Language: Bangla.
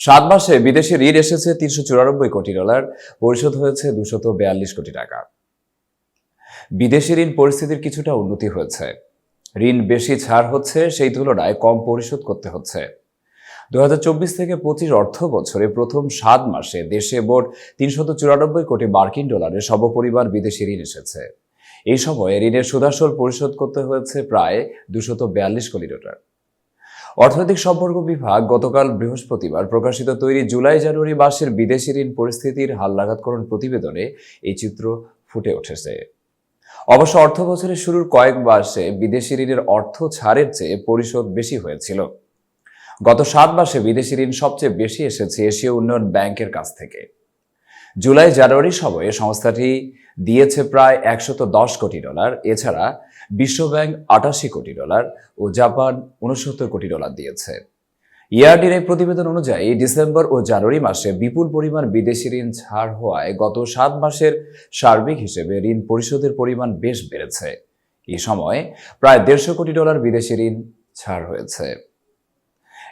সাত মাসে বিদেশি ঋণ এসেছে তিনশো চুরানব্বই কোটি ডলার, পরিশোধ হয়েছে দুশত বিয়াল্লিশ কোটি টাকা। বিদেশি ঋণ পরিস্থিতির কিছুটা উন্নতি হয়েছে। ঋণ বেশি ছাড় হচ্ছে, সেই তুলনায় কম পরিশোধ করতে হচ্ছে। দুই হাজার চব্বিশ থেকে পঁচিশ অর্থ বছরে প্রথম সাত মাসে দেশে মোট তিনশত চুরানব্বই কোটি মার্কিন ডলারের সমপরিমাণ বিদেশি ঋণ এসেছে। এই সময়ে ঋণের সুদাসল পরিশোধ করতে হয়েছে প্রায় দুশত বিয়াল্লিশ কোটি ডলার। অর্থনৈতিক সম্পর্ক বিভাগ গতকাল বৃহস্পতিবার প্রকাশিত তৈরি জুলাই জানুয়ারি মাসের বিদেশি ঋণ পরিস্থিতির হালনাগাদকরণ প্রতিবেদনে এই চিত্র ফুটে উঠেছে। অবশ্য অর্থ বছরের শুরুর কয়েক মাসে বিদেশি ঋণের অর্থ ছাড়ের চেয়ে পরিশোধ বেশি হয়েছিল। গত সাত মাসে বিদেশি ঋণ সবচেয়ে বেশি এসেছে এশীয় উন্নয়ন ব্যাংকের কাছ থেকে। জুলাই জানুয়ারি সময়ে সংস্থাটি দিয়েছে প্রায় একশত দশ কোটি ডলার, এছাড়া বিশ্বব্যাংক আটাশি কোটি ডলার ও জাপান উনসত্তর কোটি ডলার দিয়েছে। ইয়ারডির এক প্রতিবেদন অনুযায়ী, ডিসেম্বর ও জানুয়ারি মাসে বিপুল পরিমাণ বিদেশি ঋণ ছাড় হওয়ায় গত সাত মাসের সার্বিক হিসেবে ঋণ পরিশোধের পরিমাণ বেশ বেড়েছে। এ সময় প্রায় দেড়শো কোটি ডলার বিদেশি ঋণ ছাড় হয়েছে।